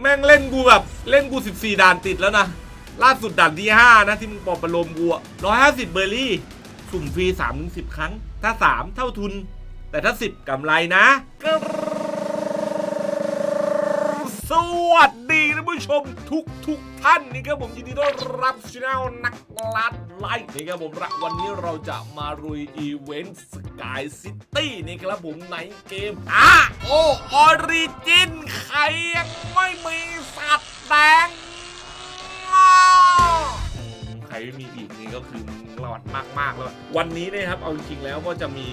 แม่งเล่นกูแบบเล่นกู 14 ด่านติดแล้วนะ ล่าสุดด่านที่ 5 นะที่มึงปอบประโลมกูร้อยห้าสิบเบอร์รี่ สุ่มฟรี3ถึง10ครั้ง ถ้า 3 เท่าทุน แต่ถ้า 10กำไรนะสวัสดี ผู้ชมทุกทุกท่านนี่ครับผมยินดีต้อนรับช anel นักลัดไลฟ์นี่ครับผมละวันนี้เราจะมารุยอีเวนต์สกายซิตี้นี่ครับผมในเกมอะโอออริจินใครยังไม่มีสัตว์แดงใครไม่มีอีกนี่ ก็คือมึงรอดมากๆแล้ววันนี้นะครับเอาจริงๆแล้วก็จะมี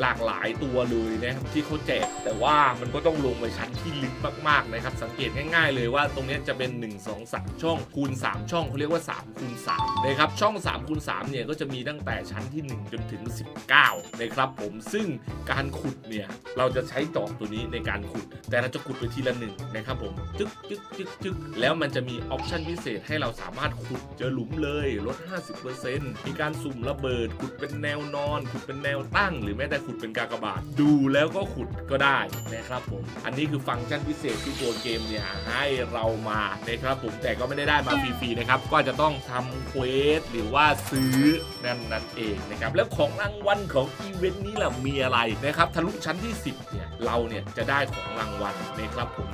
หลากหลายตัวเลยนะครับที่เขาแจก แต่ว่ามันก็ต้องลงไปชั้นที่ลึกมากๆนะครับ สังเกตง่าย ๆ เลยว่าตรงนี้จะเป็น 1 2 3 ช่องคูณ 3 ช่องเขาเรียกว่า3คูณ3นะครับช่อง3คูณ3เนี่ยก็จะมีตั้งแต่ชั้นที่ 1 จนถึง 19นะครับผมซึ่งการขุดเนี่ยเราจะใช้จอบตัวนี้ในการขุด แต่เราจะขุดไปทีละหนึ่งนะครับผมจึ๊กจึ๊กจึ๊กจึ๊กแล้วมันจะมีออปชันพิเศษให้เราสามารถขุดเจอหลุมเลยลด 50%มีการสุ่มระเบิด ขุดเป็นแนวนอน ขุดเป็นแนวตั้ง หรือแม้แต่ขุดเป็นกากบาท ดูแล้วก็ขุดก็ได้นะครับผม อันนี้คือฟังก์ชันพิเศษที่ตัวเกมเนี่ยให้เรามานะครับผม แต่ก็ไม่ได้ได้มาฟรีๆนะครับ ก็จะต้องทำเควสหรือว่าซื้อนั่นนั่นเองนะครับ แล้วของรางวัลของอีเวนต์นี้ล่ะมีอะไรนะครับ ทะลุชั้นที่ 10 เนี่ย เราเนี่ยจะได้ของรางวัลนะครับผม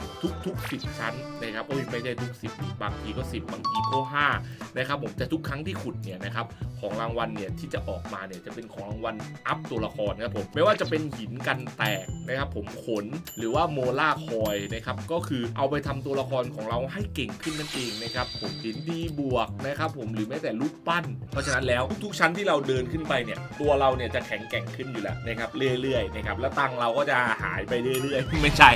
ทุกๆ 10 ชั้นนะครับ โอ้ยไม่ใช่ทุก 10ดิบางทีก็ 10 บางทีก็5นะครับผม แต่ทุกครั้งที่ขุดเนี่ยนะครับนะครับ ของรางวัลเนี่ยที่จะออกมาเนี่ยจะเป็นของรางวัลอัพตัวละครนะครับผมไม่ว่าจะเป็นหินกันแตกนะครับผมขนหรือว่าโมล่าคอยนะครับก็คือเอาไปทำตัวละครของเราให้เก่งขึ้นนั่นเองนะครับผมหินดีบวกนะครับผมหรือแม้แต่รูปปั้น เพราะฉะนั้นแล้วทุกๆชั้นที่เราเดินขึ้นไปเนี่ยตัวเราเนี่ยจะแข็งแกร่งขึ้นอยู่แล้วนะครับเรื่อยๆนะครับแล้วตังเราก็จะหายไปเรื่อยๆ ไม่ใช่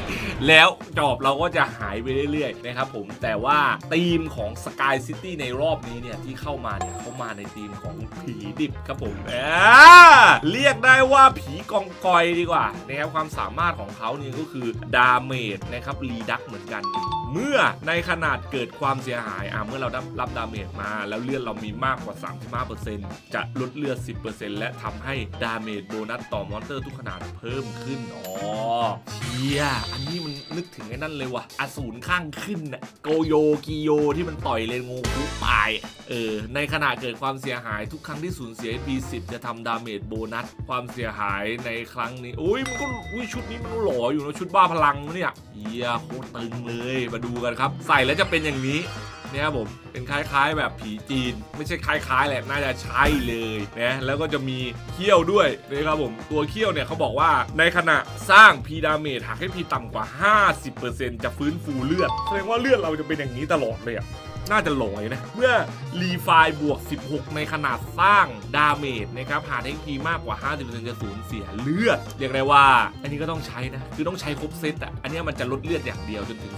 แล้วจอบเราก็จะหายไปเรื่อยๆนะครับผมแต่ว่าธีมของ Sky City ในรอบนี้เนี่ยที่เข้ามาเนี่ยเข้ามาในธีมของผีดิบครับผมเรียกได้ว่าผีกองกอยดีกว่านะครับความสามารถของเขานี่ก็คือดาเมจนะครับรีดักเหมือนกัน เมื่อในขนาดเกิดความเสียหายอะเมื่อเราได้รับดาเมจมา แล้วเลือดเรามีมากกว่า 35%จะลดเลือด 10%และทำให้ดาเมจโบนัสต่อมอนเตอร์ทุกขนาดเพิ่มขึ้น อ๋อเชียอันนี้มันนึกถึงไอ้นั่นเลยว่ะอสูรข้างขึ้นน่ะโกโยกิโยที่มันต่อยเลนงูคุตายเออในขณะเกิดความเสียหายทุกครั้งที่สูญเสีย HP 10 จะทำดาเมจโบนัสความเสียหายในครั้งนี้โอ้ยมันก็อุ้ยชุดนี้มันหล่ออยู่นะชุดบ้าพลังเนี่ยเฮียโคตรตึงเลยมาดูกันครับ ใส่แล้วจะเป็นอย่างนี้เนี่ยครับผมเป็นคล้ายๆ แบบผีจีน ไม่ใช่คล้ายๆแหละน่าจะใช่เลยนะแล้วก็จะมีเขี้ยวด้วยนะครับผมตัวเขี้ยวเนี่ยเขาบอกว่าในขณะสร้างพีดาเมจหากให้พีต่ำกว่า 50%จะฟื้นฟูเลือดแสดงว่าเลือดเราจะเป็นอย่างนี้ตลอดเลยอะ น่าจะลอยนะ เมื่อรีไฟบวก 16 ในขนาดสร้างดาเมจนะครับหาเทคพีมากกว่า 50%จะสูญเสียเลือด เรียกได้ว่า อันนี้ก็ต้องใช้นะ คือต้องใช้ครบเซตอะ อันนี้มันจะลดเลือดอย่างเดียวจนถึง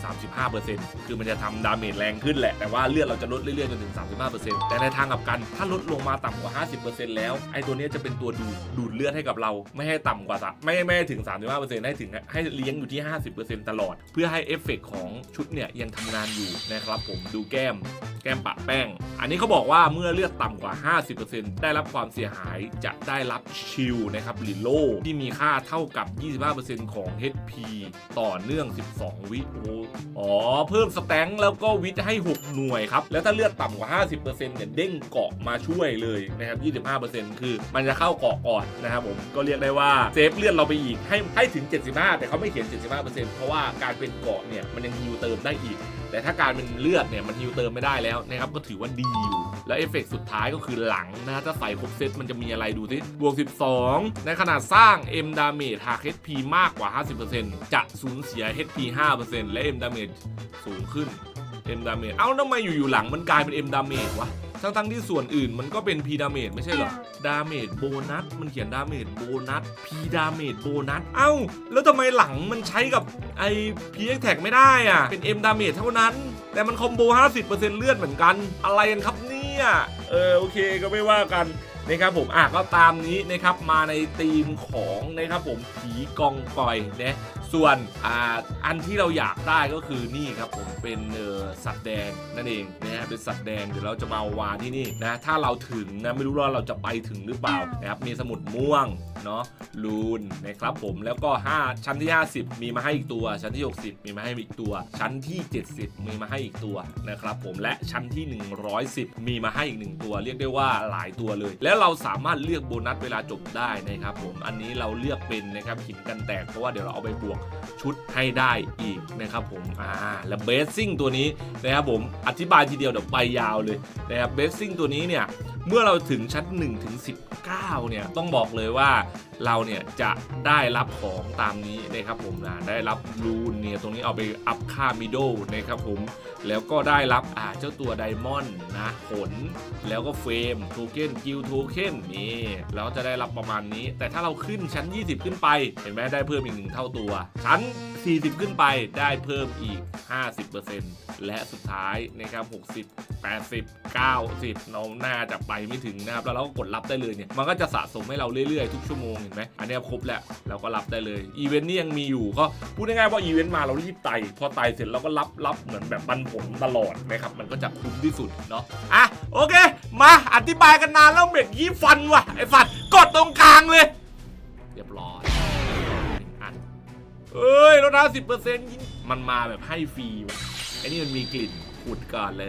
35%คือมันจะทำดาเมจแรงขึ้นแหละ แต่ว่าเลือดเราจะลดเรื่อยๆจนถึง 35%แต่ในทางกลับกัน ถ้าลดลงมาต่ำกว่า 50%แล้ว ไอ้ตัวนี้จะเป็นตัวดูดดูดเลือดให้กับเรา ไม่ให้ต่ำกว่าไม่ไม่ให้ถึง 35%ให้ถึงให้เลี้ยงอยู่ที่ 50%ตลอด เพื่อให้เอฟเฟกต์ของชุดเนี่ยยังทำงานอยู่นะครับผมดูแก้ม Bye. แก้มปะแป้ง อันนี้เขาบอกว่าเมื่อเลือดต่ำกว่า 50%ได้รับความเสียหายจะได้รับชิลนะครับหรือโล่ที่มีค่าเท่ากับ 25%ของ HP ต่อเนื่อง 12 วิโออ๋อ เพิ่มสแตงแล้วก็วิทให้ 6 หน่วยครับ แล้วถ้าเลือดต่ำกว่า 50%เนี่ยเด้งเกาะมาช่วยเลยนะครับ 25%คือมันจะเข้าเกาะก่อนนะครับผมก็เรียกได้ว่าเซฟเลือดเราไปอีกให้ให้ถึง 75 แต่เขาไม่เขียน 75%เพราะว่าการเป็นเกาะเนี่ยมันยังฮิวเติมได้อีก แต่ถ้าการเป็นเลือดเนี่ยมันฮิวเติมไม่ได้แล้วนะครับก็ถือว่าดีอยู่ แล้วเอฟเฟกต์สุดท้ายก็คือหลังนะฮะถ้าใส่ครบเซตมันจะมีอะไรดูสิบวก 12 ในขนาดสร้าง M Damage หาก HP มากกว่า 50%จะสูญเสีย HP 5%และ M Damage สูงขึ้น M Damage เอ้าทำไมอยู่ๆหลังมันกลายเป็น M Damage วะ ทั้งๆที่ส่วนอื่นมันก็เป็น P Damage ไม่ใช่เหรอ Damage โบนัสมันเขียน Damage โบนัส P Damage โบนัสเอ้า แล้วทำไมหลังมันใช้กับไอ้ P X Tag ไม่ได้อะเป็น M Damage เท่านั้น แต่มันคอมโบ 50%เลือดเหมือนกัน อะไรกันครับเนี่ย เออ โอเคก็ไม่ว่ากัน นะครับผมอะก็ตามนี้นะครับมาในธีมของนะครับผมผีกองกอยนะส่วนอ่าอันที่เราอยากได้ก็คือนี่ครับผมเป็นเอ่อสัตว์แดงนั่นเองนะฮะเป็นสัตว์แดงเดี๋ยวเราจะมาวางที่นี่นะถ้าเราถึงนะไม่รู้ว่าเราจะไปถึงหรือเปล่านะครับมีสมุดม่วงเนาะลูนนะครับผมแล้วก็ 5 ชั้นที่ 50 มีมาให้อีกตัว ชั้นที่ 60 มีมาให้อีกตัว ชั้นที่ 70 มีมาให้อีกตัวนะครับผมและชั้นที่ 110 มีมาให้อีกหนึ่งตัว เรียกได้ว่าหลายตัวเลยแล้วเราสามารถเลือกโบนัสเวลาจบได้นะครับผมอันนี้เราเลือกเป็นนะครับหินกันแตกเพราะว่าเดี๋ยวเราเอาไปบวกชุดให้ได้อีกนะครับผมอ่าและเบสซิ่งตัวนี้นะครับผมอธิบายทีเดียวเดี๋ยวไปยาวเลยนะครับเบสซิ่งตัวนี้เนี่ยเมื่อเราถึงชั้น1ถึง19 เนี่ย ต้องบอกเลยว่าเราเนี่ยจะได้รับของตามนี้นะครับผมนะได้รับรูนเนี่ยตรงนี้เอาไปอัพค่ามิโดนะครับผม แล้วก็ได้รับอ่าเจ้าตัวไดมอนด์นะขนแล้วก็เฟรมโทเค็นกิลโทเค็นนี่เราจะได้รับประมาณนี้ แต่ถ้าเราขึ้นชั้น 20 ขึ้นไป เห็นไหมได้เพิ่มอีกหนึ่งเท่าตัว ชั้น 40 ขึ้นไปได้เพิ่มอีก 50%และสุดท้ายนะครับ60 80 90 เราน่าจะไปไปไม่ถึงนะครับแล้วเราก็กดรับได้เลยเนี่ยมันก็จะสะสมให้เราเรื่อยๆทุกชั่วโมงเห็นไหมอันนี้ครบแล้วเราก็รับได้เลยอีเวนต์นี่ยังมีอยู่ก็พูดง่ายๆว่าอีเวนต์มาเรารีบไต่พอไต่เสร็จเราก็รับรับเหมือนแบบปันผลตลอดนะครับมันก็จะคุ้มที่สุดเนาะอะโอเค มาอธิบายกันนานแล้วเบ็ดยี่ฟันว่ะไอ้สัตว์กดตรงกลางเลย เรียบร้อยอันเอ้ยลดห้าสิบเปอร์เซ็นต์มันมาแบบให้ฟรีว่ะไอ้นี่มันมีกลิ่นขุดก่อนเล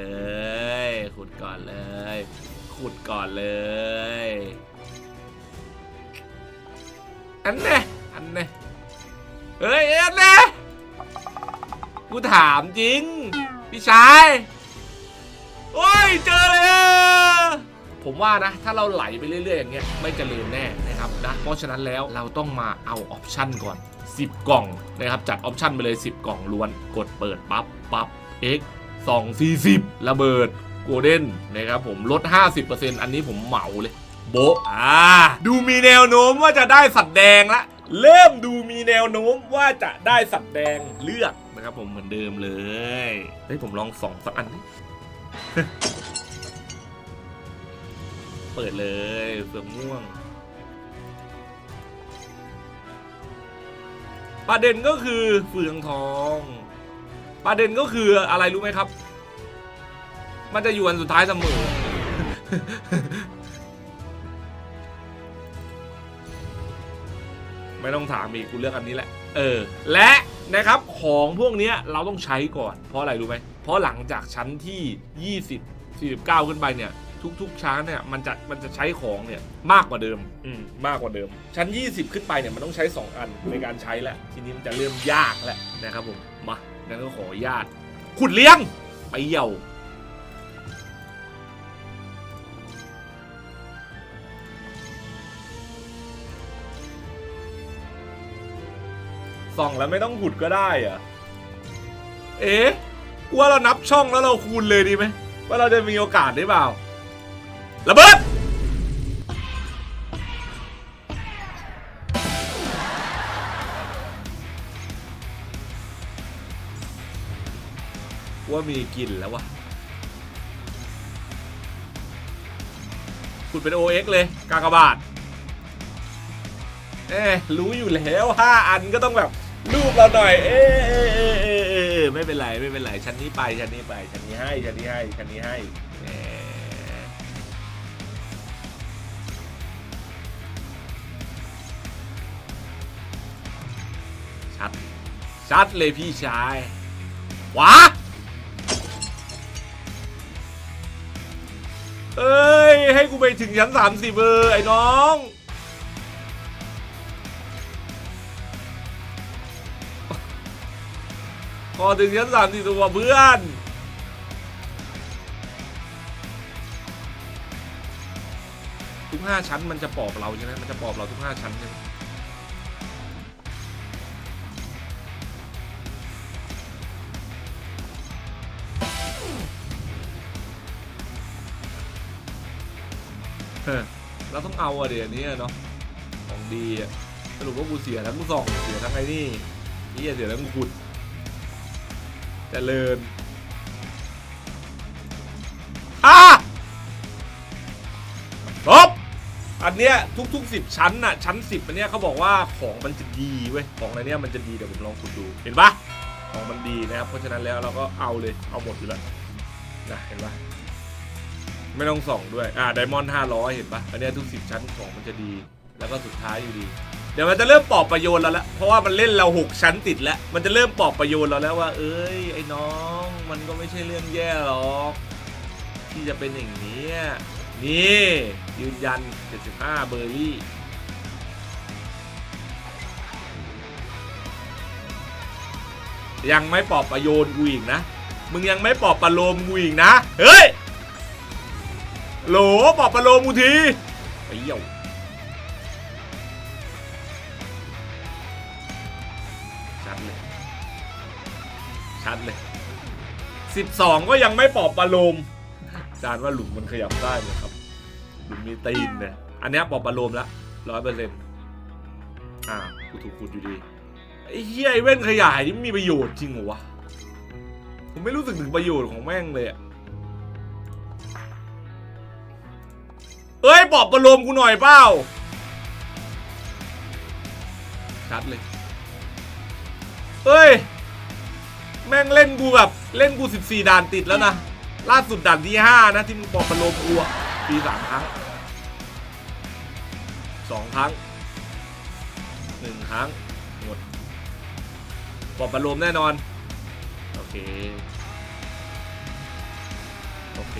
ยขุดก่อนเลย ขุดก่อนเลย อันเน่อันเน่เฮ้ยอันเน่กูถามจริง พี่ชาย โอ้ย เจอเลยผมว่านะ ถ้าเราไหลไปเรื่อยๆอย่างเงี้ยไม่เจริญแน่นะครับนะเพราะฉะนั้นแล้วเราต้องมาเอาออปชันก่อน 10 กล่องนะครับ จัดออปชันไปเลย 10 กล่องล้วน กดเปิดปั๊บปั๊บ X 2 40ระเบิด โกลเด้นนะครับผมลด 50%อันนี้ผมเหมาเลย โบะอ่าดูมีแนวโน้มว่าจะได้สัตว์แดงละ เริ่มดูมีแนวโน้มว่าจะได้สัตว์แดงเลือกนะครับผมเหมือนเดิมเลยเฮ้ยผมลองส่องสักอันดิเปิดเลยเฟืองม่วง ประเด็นก็คือเฟืองทอง ประเด็นก็คืออะไรรู้ไหมครับ มันจะอยู่อันสุดท้ายเสมอไม่ต้องถามอีกกูเลือกอันนี้แหละ เออ และนะครับของพวกเนี้ยเราต้องใช้ก่อน เพราะอะไรรู้ไหม เพราะหลังจากชั้นที่ 20 49 ขึ้นไปเนี่ย ทุกๆชั้นเนี่ยมันจะมันจะใช้ของเนี่ยมากกว่าเดิม อืมมากกว่าเดิม ชั้น 20 ขึ้นไปเนี่ยมันต้องใช้ 2 อันในการใช้แล้วทีนี้มันจะเริ่มยากแล้วนะครับผม มางั้นก็ขออนุญาตขุดเลี้ยงไปเหี่ยว ส่องแล้วไม่ต้องขุดก็ได้อะเอ๊ะกูว่าเรานับช่องแล้วเราคูณเลยดีไหมว่าเราจะมีโอกาสได้เปล่าระเบิดว่ามีกินแล้ววะขุดเป็น OX เลย กากบาทเอ๊รู้อยู่แล้วห้าอันก็ต้องแบบ รูปเราหน่อย เอ๊ะเอ๊ะเอ๊ะเอ๊ะเอ๊ะไม่เป็นไรไม่เป็นไรชั้นนี้ไปชั้นนี้ไปชั้นนี้ให้ชั้นนี้ให้ชั้นนี้ให้แหมชัดชัดเลยพี่ชายวาเอ้ย ให้กูไปถึงชั้นสามสิบเออไอ้น้อง อถึงชั้นสามสี่ตัวเพื่อนทุกห้าชั้นมันจะปอบเราใช่ไหมมันจะปอบเราทุกห้าชั้นใช่ไหมเฮ้ยเราต้องเอาอะเดี๋ยวนี้เนาะของดีสรุปว่ากูเสียทั้งกูสองเสียทั้งไอ้นี่นี่เสียทั้งกูขุด เจริญอะจบอันเนี้ยทุกๆสิบชั้นน่ะชั้นสิบอันเนี้ยเขาบอกว่าของมันจะดีเว้ยของในเนี้ยมันจะดีเดี๋ยวผมลองคุณดูเห็นปะของมันดีนะครับเพราะฉะนั้นแล้วเราก็เอาเลยเอาหมดอยู่แล้วนะเห็นปะไม่ต้องส่องด้วยอ่าไดมอนด์ห้าร้อยเห็นปะอันเนี้ยทุกสิบชั้นของมันจะดี แล้วก็สุดท้ายอยู่ดี เดี๋ยวมันจะเริ่มปอบประโยชน์เราแล้วเพราะว่ามันเล่นเราหกชั้นติดแล้ว มันจะเริ่มปอบประโยชน์เราแล้วว่า เอ้ยไอ้น้อง มันก็ไม่ใช่เรื่องแย่หรอก ที่จะเป็นอย่างนี้นี่ยืนยัน 75 เบอร์รี่ยังไม่ปอบประโยชน์กูอีกนะ มึงยังไม่ปอบประโลมกูอีกนะ เฮ้ย โหลปอบประโลมกูทีไปเยี่ยว ชัดเลย 12 ก็ยังไม่ปอบประโลมจานว่าหลุมมันขยับได้ไหมครับ หลุมมีตีนเนี่ยอันนี้ปอบประโลมแล้วร้อยเปอร์เซ็นต์อ่ากูถูกขุดอยู่ดีไอ้เหี้ยไอ้เว้นขยายนี่มีประโยชน์จริงเหรอวะผมไม่รู้สึกถึงประโยชน์ของแม่งเลยอะเอ้ยปอบประโลมกูหน่อยเปล่าชัดเลยเอ้ย แม่งเล่นกูแบบเล่นกู 14 ด่านติดแล้วนะ ล่าสุดด่านที่ 5 นะที่มึงบอกประโลมกูอะปีสามครั้งสองครั้งหนึ่งครั้งหมดบอกประโลมแน่นอน โอเค โอเค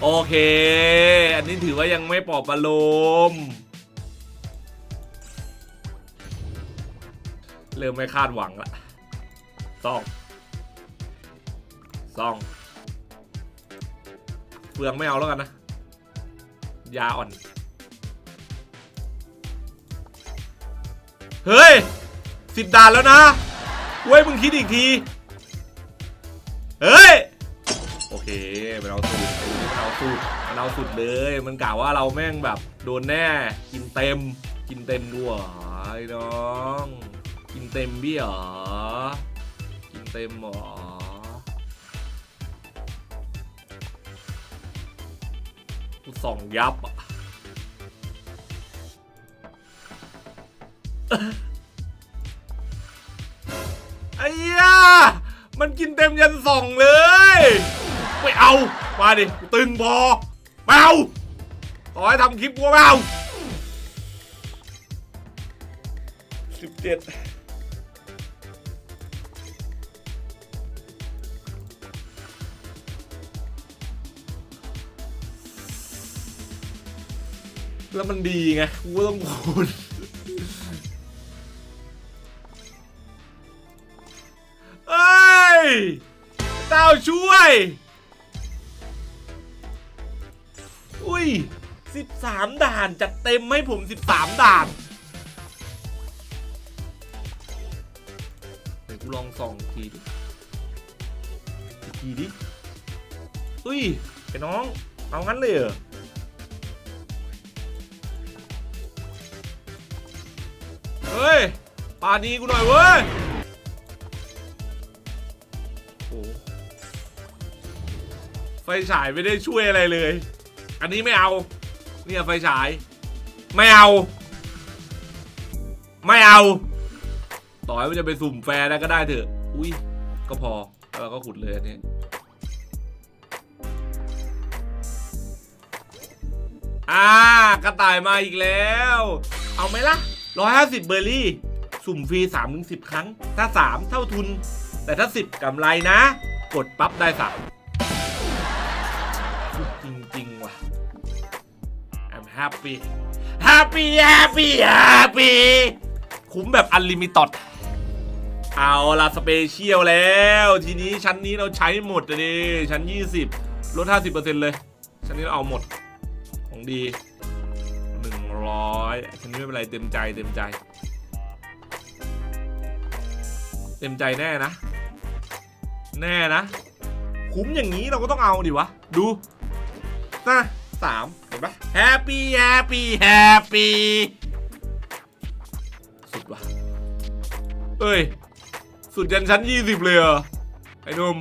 โอเค อันนี้ถือว่ายังไม่ปอบประโลม เริ่มไม่คาดหวังละซองซองเฟืองไม่เอาแล้วกันนะ ยาอ่อน เฮ้ยสิบด่านแล้วนะเว้ยมึงคิดอีกที เฮ้ย โอเคมันเอาสุดมันเอาสุดมันเอาสุดเลย มันกล่าวว่าเราแม่งแบบ โดนแน่ กินเต็ม กินเต็มด้วยน้อง เต็มพี่หรอ กินเต็มหรอ กูส่องยับอะไอ้เหี้ยมันกินเต็มยันส่องเลย ไม่เอา มาดิ กูตึงพอไม่เอาต่อให้ทำคลิปกูก็ไม่เอาสิบเจ็ด แล้วมันดีไงกูต้องคูณเอ้ยเจ้าช่วย อุ้ย 13 ด่าน จัดเต็มให้ผม 13 ด่านเดี๋ยวกูลองส่องทีดิทีดิ อุ้ยไอ้น้อง เอางั้นเลยเหรอ ฮ้ยปาดีกูหน่อยเว้ยโอ้ไฟฉายไม่ได้ช่วยอะไรเลย อันนี้ไม่เอา เนี่ยไฟฉาย ไม่เอา ไม่เอา ต่อให้มันจะไปสุ่มแฟร์ได้ก็ได้เถอะ อุ้ย ก็พอแล้วก็ขุดเลยอันนี้อ่ากระต่ายมาอีกแล้ว เอาไหมล่ะ 150 เบอร์รี่ สุ่มฟรี3-10ถึง10 ครั้ง ถ้า 3 เท่าทุน แต่ถ้า 10กำไรนะ กดปั๊บได้สับจริง ๆ ว่ะ I'm happy happy happy happy คุ้มแบบอันลิมิต d เอาละสเปเชียลแล้ว ทีนี้ชั้นนี้เราใช้หมดเลยดิชั้น 20 ลด 50%เลย ชั้นนี้เราเอาหมด ของดี 100ชั้นนี้ไม่เป็นไรเต็มใจเต็มใจ เต็มใจแน่นะ แน่นะ คุ้มอย่างนี้เราก็ต้องเอาดิวะ ดูนะสามเห็นปะแฮปปี้แฮปปี้แฮปปี้สุดวะเอ้ย สุดยันชั้นยี่สิบเลยเหรอไอ้นุ่ม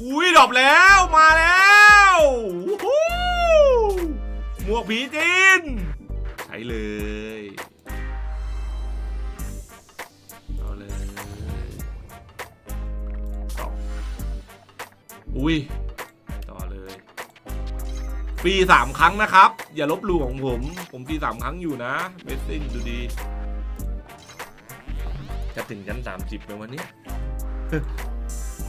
อุ้ยดรอปแล้วมาแล้ว วกผีจีน ใช้เลย เอาเลยสองอุ้ยไปต่อเลยฟรีสามครั้งนะครับ อย่าลบหลู่ของผม ผมฟรีสามครั้งอยู่นะเบสซิ่งดูดี จะถึงชั้นสามสิบไหมวันนี้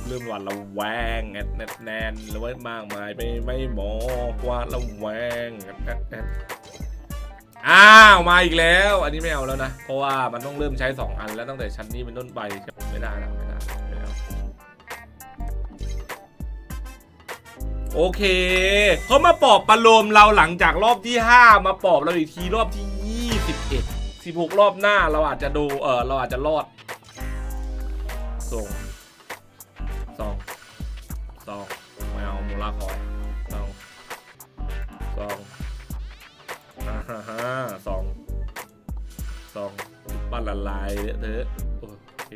เริ่มหวาดระแวงแอดแนดแนนแล้วไว้มากมายไปไม่หมอกว่าระแวงแอดแอดแอดอ้าวมาอีกแล้ว อันนี้ไม่เอาแล้วนะ เพราะว่ามันต้องเริ่มใช้ 2 อันแล้วตั้งแต่ชั้นนี้เป็นต้นไปไม่ได้แล้วไม่ได้ไม่เอาโอเคเขามาปอบประโลมเราหลังจากรอบที่ 5 มาปอบเราอีกทีรอบที่ 21 16 รอบหน้าเราอาจจะดูเออเราอาจจะรอด ลายเถอะโอเ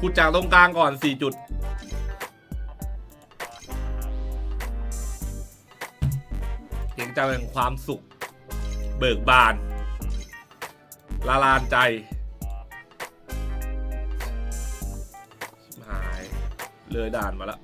ขุดจากตรงกลางก่อน 4 จุด เสียงจะเป็นความสุข เบิกบาน ละลานใจหาย เลยด่านมาแล้ว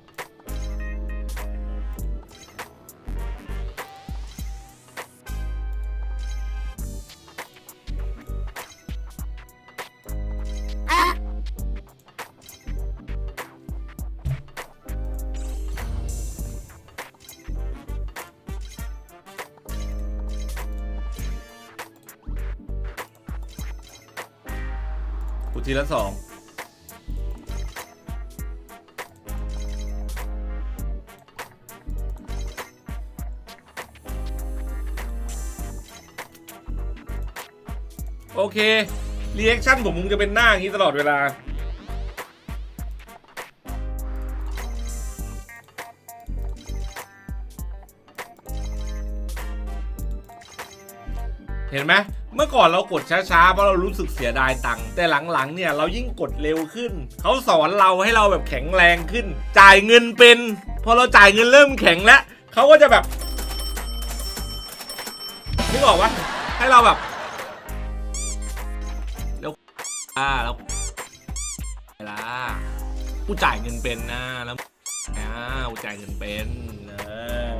ทีละสองโอเครีแอคชั่นผมคงจะเป็นหน้าอย่างนี้ตลอดเวลา เห็นไหมเมื่อก่อนเรากดช้าๆเพราะเรารู้สึกเสียดายตังค์แต่หลังๆเนี่ยเรายิ่งกดเร็วขึ้น เขาสอนเราให้เราแบบแข็งแรงขึ้น จ่ายเงินเป็นพอเราจ่ายเงินเริ่มแข็งแล้วเขาก็จะแบบนึกออกปะให้เราแบบแล้วอ่าแล้วเวลากูจ่ายเงินเป็นนะแล้วอ่ากูจ่ายเงินเป็นเออ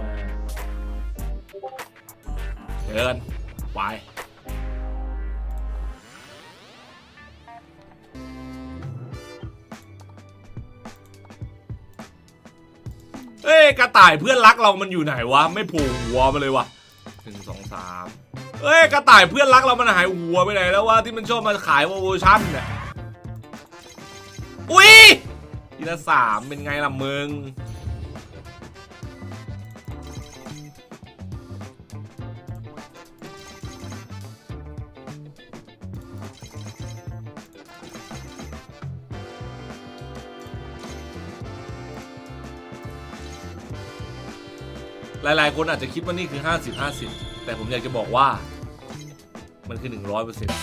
เดิน ไปเอ้ยกระต่ายเพื่อนรักเรามันอยู่ไหนวะ ไม่โผล่หัวมาเลยวะหนึ่งสองสามเอ้ยกระต่ายเพื่อนรักเรามันหายหัวไปไหนแล้ววะที่มันชอบมาขายโวอร์ชั่นเนี่ยอุ้ยทีละสามเป็นไงล่ะมึง หลาย ๆ คนอาจจะคิดว่านี่คือ 50 50 แต่ผมอยากจะบอกว่า มันคือ 100เปอร์เซ็นต์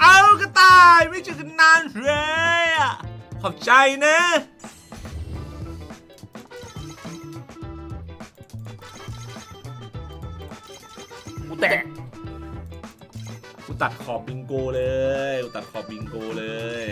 เอากระต่ายไม่เจอกันนานเลยอะขอบใจนะกูแตกกูตัดขอบบิงโกเลยกูตัดขอบบิงโกเลย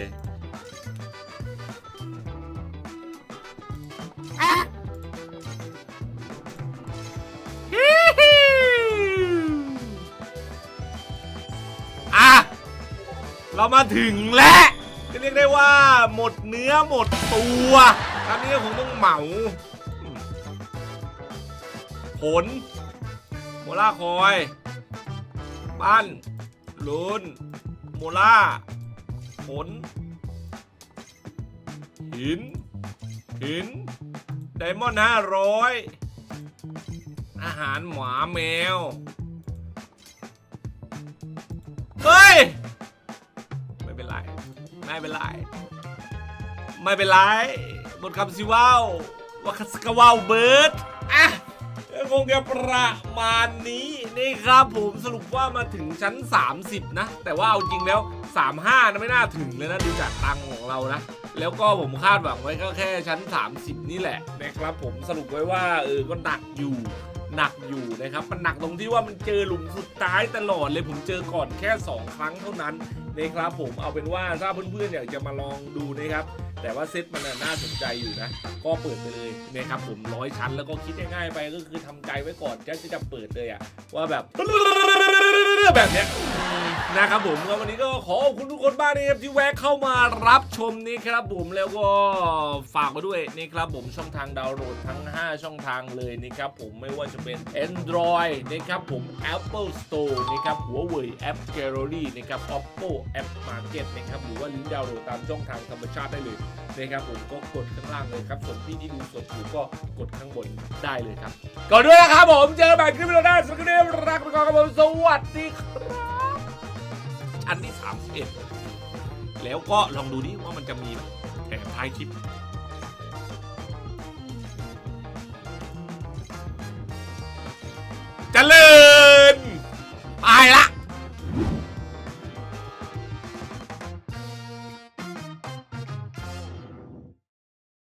เรามาถึงแล้วจะเรียกได้ว่าหมดเนื้อหมดตัวครั้งนี้คงต้องเหมาผลโมล่าคอยปั้นลุนโมล่าผลหิน หิน ไดมอนด์ห้าร้อยอาหารหมาแมว เฮ้ย ไม่เป็นไร ไม่เป็นไร ไม่เป็นไรบนคำสิว่าวว่าสกว่าวเบิร์ดอะคงจะประมาณนี้นี่ครับผมสรุปว่ามาถึงชั้น 30 นะ แต่ว่าเอาจริงแล้ว 35นะไม่น่าถึงเลยนะดูจากตังของเรานะ แล้วก็ผมคาดหวังไว้ก็แค่ชั้น 30 นี่แหละนะครับผมสรุปไว้ว่าเออก็หนักอยู่หนักอยู่นะครับ มันหนักตรงที่ว่ามันเจอหลุมสุดท้ายตลอดเลยผมเจอก่อนแค่ 2 ครั้งเท่านั้น นะครับผมเอาเป็นว่าถ้าเพื่อนๆอยากจะมาลองดูนะครับ แต่ว่าเซตมันน่าสนใจอยู่นะ ก็เปิดไปเลยนะครับผมร้อยชั้นแล้วก็คิดง่ายๆไปก็คือทำใจไว้ก่อนจะจะเปิดเลยอะว่าแบบ แบบเนี้ยนะครับผมก็วันนี้ก็ขอขอบคุณทุกคนมากนะครับที่แวะเข้ามารับชมนี่ครับผมแล้วก็ฝากไว้ด้วยนี่ครับผมช่องทางดาวน์โหลดทั้ง 5 ช่องทางเลยนะครับผมไม่ว่าจะเป็น Android นะครับผม Apple Store นะครับ Huawei App Gallery นะครับ Oppo App Market นะครับหรือว่าลิงก์ดาวน์โหลดตามช่องทางธรรมชาติได้เลยนะครับผมก็กดข้างล่างเลยครับ ส่วนพี่ที่ดูสดอยู่ก็กดข้างบนได้เลยครับก่อนด้วยนะครับผมเจอกันใหม่คลิปวิดีโอหน้าสวัสดีครับรักไปก่อนครับผมสวัสดีครับชั้นที่31แล้วก็ลองดูดิว่ามันจะมีแถมท้ายคลิป